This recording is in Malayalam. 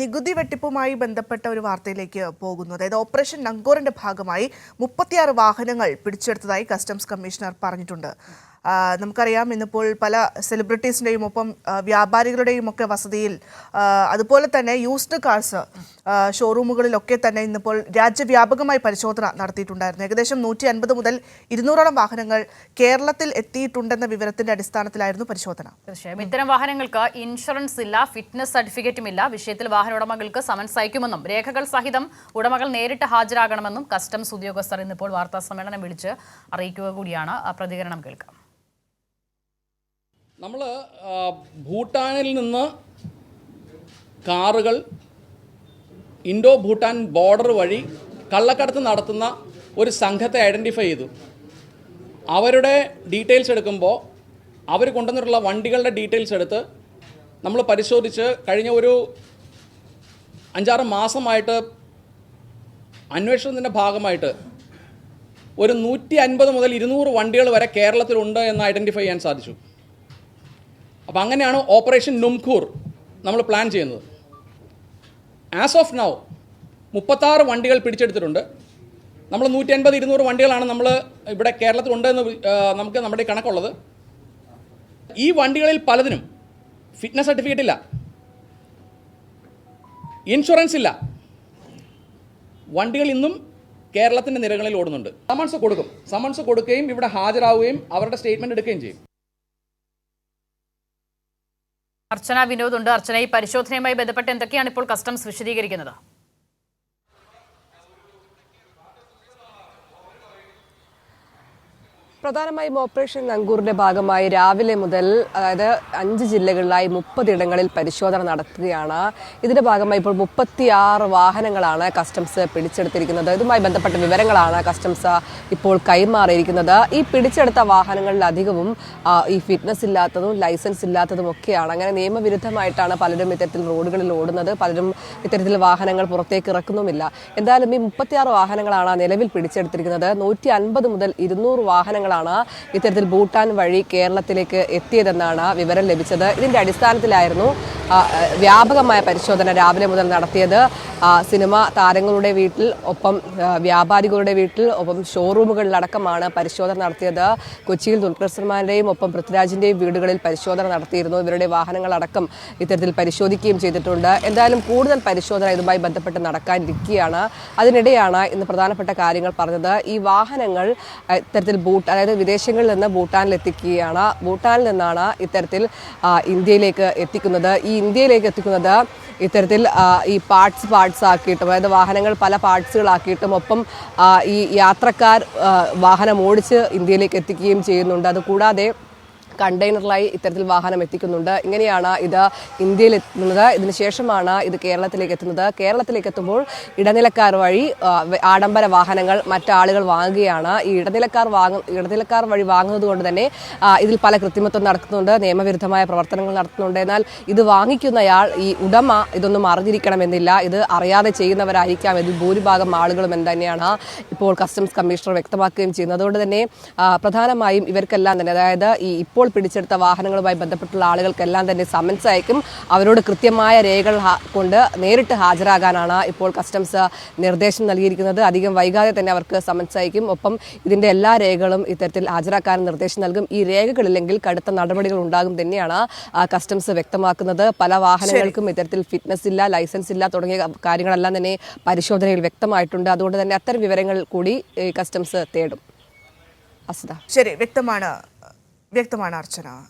നികുതി വെട്ടിപ്പുമായി ബന്ധപ്പെട്ട ഒരു വാർത്തയിലേക്ക് പോകുന്നു. അതായത് ഓപ്പറേഷൻ നങ്കോറിന്റെ ഭാഗമായി മുപ്പത്തിയാറ് വാഹനങ്ങൾ പിടിച്ചെടുത്തതായി കസ്റ്റംസ് കമ്മീഷണർ പറഞ്ഞിട്ടുണ്ട്. നമുക്കറിയാം ഇന്നിപ്പോൾ പല സെലിബ്രിറ്റീസിന്റെയും ഒപ്പം വ്യാപാരികളുടെയും ഒക്കെ വസതിയിൽ അതുപോലെ തന്നെ യൂസ്ഡ് കാർസ് ഷോറൂമുകളിലൊക്കെ തന്നെ ഇന്നിപ്പോൾ രാജ്യവ്യാപകമായി പരിശോധന നടത്തിയിട്ടുണ്ടായിരുന്നു. ഏകദേശം നൂറ്റി അൻപത് മുതൽ ഇരുന്നൂറോളം വാഹനങ്ങൾ കേരളത്തിൽ എത്തിയിട്ടുണ്ടെന്ന വിവരത്തിന്റെ അടിസ്ഥാനത്തിലായിരുന്നു പരിശോധന. തീർച്ചയായും. ഇത്തരം വാഹനങ്ങൾക്ക് ഇൻഷുറൻസ് ഇല്ല ഫിറ്റ്നസ് സർട്ടിഫിക്കറ്റും ഇല്ല. വിഷയത്തിൽ വാഹന ഉടമകൾക്ക് സമൻസ് അയക്കുമെന്നും രേഖകൾ സഹിതം ഉടമകൾ നേരിട്ട് ഹാജരാകണമെന്നും കസ്റ്റംസ് ഉദ്യോഗസ്ഥർ ഇന്നിപ്പോൾ വാർത്താ സമ്മേളനം വിളിച്ച് അറിയിക്കുക കൂടിയാണ്. പ്രതികരണം കേൾക്കാം. നമ്മൾ ഭൂട്ടാനിൽ നിന്ന് കാറുകൾ ഇൻഡോ ഭൂട്ടാൻ ബോർഡർ വഴി കള്ളക്കടത്ത് നടത്തുന്ന ഒരു സംഘത്തെ ഐഡന്റിഫൈ ചെയ്തു. അവരുടെ ഡീറ്റെയിൽസ് എടുക്കുമ്പോൾ അവർ കൊണ്ടുവന്നിട്ടുള്ള വണ്ടികളുടെ ഡീറ്റെയിൽസ് എടുത്ത് നമ്മൾ പരിശോധിച്ച് കഴിഞ്ഞ ഒരു അഞ്ചാറ് മാസമായിട്ട് അന്വേഷണത്തിന്റെ ഭാഗമായിട്ട് ഒരു നൂറ്റി അൻപത് മുതൽ ഇരുന്നൂറ് വണ്ടികൾ വരെ കേരളത്തിലുണ്ട് എന്ന് ഐഡന്റിഫൈ ചെയ്യാൻ സാധിച്ചു. അപ്പോൾ അങ്ങനെയാണ് ഓപ്പറേഷൻ നുംഖൂർ നമ്മൾ പ്ലാൻ ചെയ്യുന്നത്. ആസ് ഓഫ് നൗ മുപ്പത്താറ് വണ്ടികൾ പിടിച്ചെടുത്തിട്ടുണ്ട്. നമ്മൾ നൂറ്റി അൻപത് ഇരുന്നൂറ് വണ്ടികളാണ് നമ്മൾ ഇവിടെ കേരളത്തിലുണ്ട് എന്ന് നമുക്ക് നമ്മുടെ കണക്കുള്ളത്. ഈ വണ്ടികളിൽ പലതിനും ഫിറ്റ്നസ് സർട്ടിഫിക്കറ്റ് ഇല്ല. ഇൻഷുറൻസ് ഇല്ല. വണ്ടികൾ ഇന്നും കേരളത്തിന്റെ നിരകളിൽ ഓടുന്നുണ്ട്. സമൺസ് കൊടുക്കും. സമൺസ് കൊടുക്കുകയും ഇവിടെ ഹാജരാവുകയും അവരുടെ സ്റ്റേറ്റ്മെന്റ് എടുക്കുകയും ചെയ്യും. അർച്ചന വിനോദ് ഉണ്ട്. അർച്ചന ഈ പരിശോധനയുമായി ബന്ധപ്പെട്ട് എന്തൊക്കെയാണ് ഇപ്പോൾ കസ്റ്റംസ് വിശദീകരിക്കുന്നത്? പ്രധാനമായും ഓപ്പറേഷൻ നങ്കൂറിന്റെ ഭാഗമായി രാവിലെ മുതൽ അതായത് അഞ്ച് ജില്ലകളിലായി മുപ്പതിടങ്ങളിൽ പരിശോധന നടത്തുകയാണ്. ഇതിന്റെ ഭാഗമായി ഇപ്പോൾ മുപ്പത്തിയാറ് വാഹനങ്ങളാണ് കസ്റ്റംസ് പിടിച്ചെടുത്തിരിക്കുന്നത്. ഇതുമായി ബന്ധപ്പെട്ട വിവരങ്ങളാണ് കസ്റ്റംസ് ഇപ്പോൾ കൈമാറിയിരിക്കുന്നത്. ഈ പിടിച്ചെടുത്ത വാഹനങ്ങളിൽ അധികവും ഈ ഫിറ്റ്നസ് ഇല്ലാത്തതും ലൈസൻസ് ഇല്ലാത്തതും ഒക്കെയാണ്. അങ്ങനെ നിയമവിരുദ്ധമായിട്ടാണ് പലരും ഇത്തരത്തിൽ റോഡുകളിൽ ഓടുന്നത്. പലരും ഇത്തരത്തിൽ വാഹനങ്ങൾ പുറത്തേക്ക് ഇറക്കുന്നുമില്ല. എന്തായാലും ഈ മുപ്പത്തിയാറ് വാഹനങ്ങളാണ് നിലവിൽ പിടിച്ചെടുത്തിരിക്കുന്നത്. നൂറ്റി അൻപത് മുതൽ ഇരുന്നൂറ് വാഹനങ്ങളാണ് ഇത്തരത്തിൽ ഭൂട്ടാൻ വഴി കേരളത്തിലേക്ക് എത്തിയതെന്നാണ് വിവരം ലഭിച്ചത്. ഇതിന്റെ അടിസ്ഥാനത്തിലായിരുന്നു വ്യാപകമായ പരിശോധന രാവിലെ മുതൽ നടത്തിയത്. സിനിമ താരങ്ങളുടെ വീട്ടിൽ ഒപ്പം വ്യാപാരികളുടെ വീട്ടിൽ ഒപ്പം ഷോറൂമുകളിലടക്കമാണ് പരിശോധന നടത്തിയത്. കൊച്ചിയിൽ ദുൽഖർ സൽമാന്റെയും ഒപ്പം പൃഥ്വിരാജിന്റെയും വീടുകളിൽ പരിശോധന നടത്തിയിരുന്നു. ഇവരുടെ വാഹനങ്ങളടക്കം ഇത്തരത്തിൽ പരിശോധിക്കുകയും ചെയ്തിട്ടുണ്ട്. എന്തായാലും കൂടുതൽ പരിശോധന ഇതുമായി ബന്ധപ്പെട്ട് നടക്കാനിരിക്കുകയാണ്. അതിനിടെയാണ് ഇന്ന് പ്രധാനപ്പെട്ട കാര്യങ്ങൾ പറഞ്ഞത്. ഈ വാഹനങ്ങൾ ഇത്തരത്തിൽ ബൂട്ട് അതായത് വിദേശങ്ങളിൽ നിന്ന് ഭൂട്ടാനിൽ എത്തിക്കുകയാണ് ഭൂട്ടാനിൽ നിന്നാണ് ഇത്തരത്തിൽ ഇന്ത്യയിലേക്ക് എത്തിക്കുന്നത്. ഈ ഇന്ത്യയിലേക്ക് എത്തിക്കുന്നത് ഇത്തരത്തിൽ ഈ പാർട്സ് പാർട്സ് ആക്കിയിട്ടും അതായത് വാഹനങ്ങൾ പല പാർട്സുകളാക്കിയിട്ടും ഒപ്പം ഈ യാത്രക്കാർ വാഹനം ഓടിച്ച് ഇന്ത്യയിലേക്ക് എത്തിക്കുകയും ചെയ്യുന്നുണ്ട്. അതുകൂടാതെ കണ്ടെയ്നറിലായി ഇത്തരത്തിൽ വാഹനം എത്തിക്കുന്നുണ്ട്. ഇങ്ങനെയാണ് ഇത് ഇന്ത്യയിൽ എത്തുന്നത് ഇതിനുശേഷമാണ് ഇത് കേരളത്തിലേക്ക് എത്തുന്നത്. കേരളത്തിലേക്ക് എത്തുമ്പോൾ ഇടനിലക്കാർ വഴി ആഡംബര വാഹനങ്ങൾ മറ്റാളുകൾ വാങ്ങുകയാണ്. ഈ ഇടനിലക്കാർ വാങ്ങ ഇടനിലക്കാർ വഴി വാങ്ങുന്നത് കൊണ്ട് തന്നെ ഇതിൽ പല കൃത്രിമത്വം നടക്കുന്നുണ്ട് നിയമവിരുദ്ധമായ പ്രവർത്തനങ്ങൾ നടത്തുന്നുണ്ട്. എന്നാൽ ഇത് വാങ്ങിക്കുന്നയാൾ ഈ ഉടമ ഇതൊന്നും അറിഞ്ഞിരിക്കണമെന്നില്ല. ഇത് അറിയാതെ ചെയ്യുന്നവരായിരിക്കാം. ഇതിൽ ഭൂരിഭാഗം ആളുകളും തന്നെയാണ് ഇപ്പോൾ കസ്റ്റംസ് കമ്മീഷണർ വ്യക്തമാക്കുകയും ചെയ്യുന്നത്. അതുകൊണ്ട് തന്നെ പ്രധാനമായും ഇവർക്കെല്ലാം തന്നെ അതായത് ഈ ഇപ്പോൾ പിടിച്ചെടുത്ത വാഹനങ്ങളുമായി ബന്ധപ്പെട്ടുള്ള ആളുകൾക്കെല്ലാം തന്നെ സമൻസ് അയക്കും. അവരോട് കൃത്യമായ രേഖകൾ കൊണ്ട് നേരിട്ട് ഹാജരാകാനാണ് ഇപ്പോൾ കസ്റ്റംസ് നിർദ്ദേശം നൽകിയിരിക്കുന്നത്. അധികം വൈകാതെ തന്നെ അവർക്ക് സമൻസ് അയക്കും. ഒപ്പം ഇതിന്റെ എല്ലാ രേഖകളും ഇത്തരത്തിൽ ഹാജരാക്കാൻ നിർദ്ദേശം നൽകും. ഈ രേഖകളില്ലെങ്കിൽ കടുത്ത നടപടികൾ ഉണ്ടാകും തന്നെയാണ് കസ്റ്റംസ് വ്യക്തമാക്കുന്നത്. പല വാഹനങ്ങൾക്കും ഇത്തരത്തിൽ ഫിറ്റ്നസ് ഇല്ല ലൈസൻസ് ഇല്ല തുടങ്ങിയ കാര്യങ്ങളെല്ലാം തന്നെ പരിശോധനയിൽ വ്യക്തമായിട്ടുണ്ട്. അതുകൊണ്ട് തന്നെ അത്തരം വിവരങ്ങൾ കൂടി കസ്റ്റംസ് തേടും. അസിത ശരി വ്യക്തമാണ്. വ്യക്തമാണ് അർച്ചന.